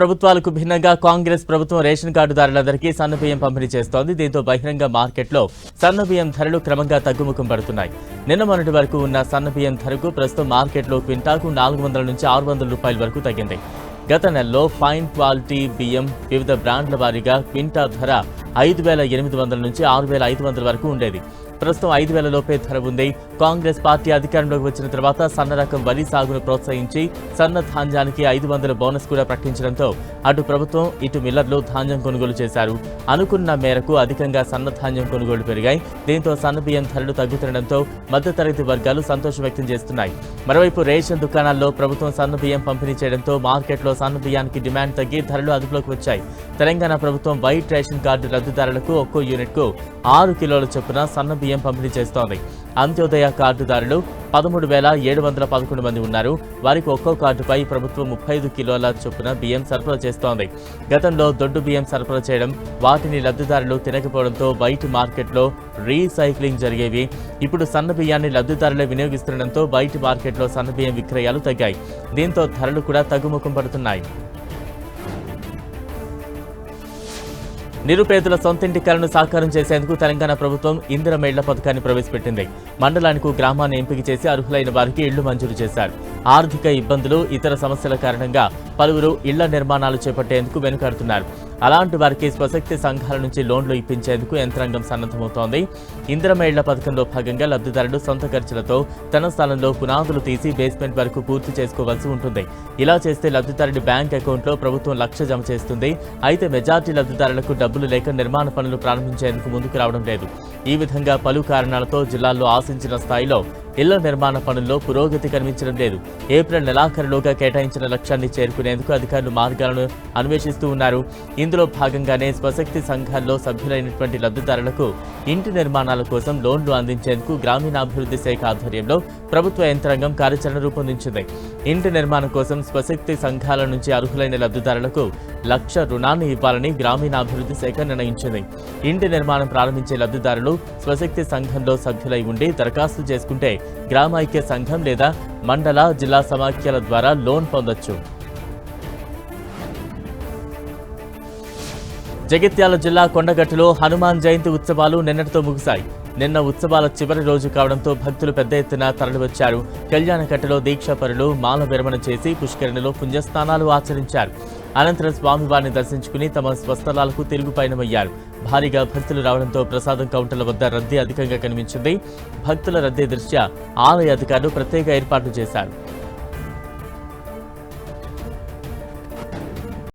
ప్రభుత్వాలకు భిన్నంగా కాంగ్రెస్ ప్రభుత్వం రేషన్ కార్డుదారులందరికీ సన్న బియ్యం పంపిణీ చేస్తోంది. దీంతో బహిరంగ మార్కెట్లో సన్నబియ్యం ధరలు క్రమంగా తగ్గుముఖం పడుతున్నాయి. నిన్న మొన్నటి వరకు ఉన్న సన్న బియ్యం ధరకు ప్రస్తుతం మార్కెట్లో క్వింటాకు నాలుగు వందల నుంచి ఆరు వందల రూపాయల వరకు తగ్గింది. గత నెలలో ఫైన్ క్వాలిటీ బియ్యం వివిధ బ్రాండ్ల వారీగా క్వింటా ధర ఐదు వేల ఎనిమిది వందల నుంచి ఆరు వేల ఐదు వందల వరకు ఉండేది. ప్రస్తుతం ఐదు వేల లోపే ధర ఉంది. కాంగ్రెస్ పార్టీ అధికారంలోకి వచ్చిన తర్వాత సన్న రకం వరి సాగును ప్రోత్సహించి సన్న ధాన్యానికి ఐదు వందల బోనస్ కూడా ప్రకటించడంతో అటు ప్రభుత్వం ఇటు మిల్లర్లు ధాన్యం కొనుగోలు చేశారు. అనుకున్న మేరకు అధికంగా సన్న ధాన్యం కొనుగోలు పెరిగాయి. దీంతో సన్న బియ్యం ధరలు తగ్గుతుండటంతో మధ్యతరగతి వర్గాలు సంతోషం వ్యక్తం చేస్తున్నాయి. మరోవైపు రేషన్ దుకాణాల్లో ప్రభుత్వం సన్న బియ్యం పంపిణీ చేయడంతో మార్కెట్లో సన్న బియ్యానికి డిమాండ్ తగ్గి ధరలు అదుపులోకి వచ్చాయి. తెలంగాణ ప్రభుత్వం వైట్ రేషన్ కార్డు రద్దుదారులకు ఒక్కో యూనిట్కు ఆరు కిలోల చొప్పున సన్న బియ్యం బియ్యం పంపిణీ చేస్తోంది. అంత్యోదయ కార్డుదారులు పదమూడు వేల ఏడు వందల పదకొండు మంది ఉన్నారు. వారికి ఒక్కో కార్డుపై ప్రభుత్వం ముప్పై ఐదు కిలోల చొప్పున బియ్యం సరఫరా చేస్తోంది. గతంలో దొడ్డు బియ్యం సరఫరా చేయడం వాటిని లబ్ధిదారులు తినకపోవడంతో బయట మార్కెట్లో రీసైక్లింగ్ జరిగేవి. ఇప్పుడు సన్న బియ్యాన్ని లబ్ధిదారులే వినియోగిస్తుండటంతో బయట మార్కెట్లో సన్న బియ్యం విక్రయాలు తగ్గాయి. దీంతో ధరలు కూడా తగ్గుముఖం పడుతున్నాయి. నిరుపేదల సొంతింటి కలను సాకారం చేసేందుకు తెలంగాణ ప్రభుత్వం ఇందిరమ ఇళ్ళ పథకాన్ని ప్రవేశపెట్టింది. మండలానికి గ్రామాన్ని ఎంపిక చేసి అర్హులైన వారికి ఇళ్ళు మంజూరు చేశారు. ఆర్థిక ఇబ్బందులు ఇతర సమస్యల కారణంగా పలువురు ఇళ్ళ నిర్మాణాలు చేపట్టేందుకు వెనుకాడుతున్నారు. అలాంటి వారికి స్వశక్తి సంఘాల నుంచి లోన్లు ఇప్పించేందుకు యంత్రాంగం సన్నద్ధమవుతోంది. ఇంద్రమేళ్ళ పథకంలో భాగంగా లబ్ధిదారుడు సొంత ఖర్చులతో తన స్థలంలో పునాదులు తీసి బేస్మెంట్ వరకు పూర్తి చేసుకోవాల్సి ఉంటుంది. ఇలా చేస్తే లబ్ధిదారుడి బ్యాంక్ అకౌంట్లో ప్రభుత్వం లక్ష జమ చేస్తుంది. అయితే మెజార్టీ లబ్ధిదారులకు డబ్బులు లేక నిర్మాణ పనులు ప్రారంభించేందుకు ముందుకు రావడం లేదు. ఈ విధంగా పలు కారణాలతో జిల్లాల్లో ఆశించిన స్థాయిలో ఇళ్ళ నిర్మాణ పనుల్లో పురోగతి కనిపించడం లేదు. ఏప్రిల్ నెలాఖరులోగా కేటాయించిన లక్ష్యాన్ని చేరుకునేందుకు అధికారులు మార్గాలను అన్వేషిస్తూ ఉన్నారు. ఇందులో భాగంగానే స్వశక్తి సంఘాల్లో సభ్యులైనటువంటి లబ్ధిదారులకు ఇంటి నిర్మాణాల కోసం లోన్లు అందించేందుకు గ్రామీణాభివృద్ధి శాఖ ఆధ్వర్యంలో ప్రభుత్వ యంత్రాంగం కార్యాచరణ రూపొందించింది. ఇంటి నిర్మాణం కోసం స్వశక్తి సంఘాల నుంచి అర్హులైన లబ్ధిదారులకు లక్ష రుణాన్ని ఇవ్వాలని గ్రామీణాభివృద్ధి శాఖ నిర్ణయించింది. ఇంటి నిర్మాణం ప్రారంభించే లబ్ధిదారులు స్వశక్తి సంఘంలో సభ్యులై ఉండి దరఖాస్తు చేసుకుంటే గ్రామైక్య సంఘం లేదా మండల జిల్లా సమాఖ్యల ద్వారా లోన్ పొందొచ్చు. జగిత్యాల జిల్లా కొండగట్టులో హనుమాన్ జయంతి ఉత్సవాలు నిన్నటితో ముగిశాయి. నిన్న ఉత్సవాల చివరి రోజు కావడంతో భక్తులు పెద్ద ఎత్తున తరలివచ్చారు. కళ్యాణకట్టలో దీక్షాపరులు మాల విరమణ చేసి పుష్కరిణిలో పుణ్యస్నానాలు ఆచరించారు. అనంతరం స్వామివారిని దర్శించుకుని తమ స్వస్థలాలకు తిరుగు పయనమయ్యారు. భారీగా భక్తులు రావడంతో ప్రసాదం కౌంటర్ల వద్ద రద్దీ అధికంగా కనిపించింది. భక్తుల రద్దీ దృష్ట్యా ఆలయ అధికారులు ప్రత్యేక ఏర్పాట్లు చేశారు.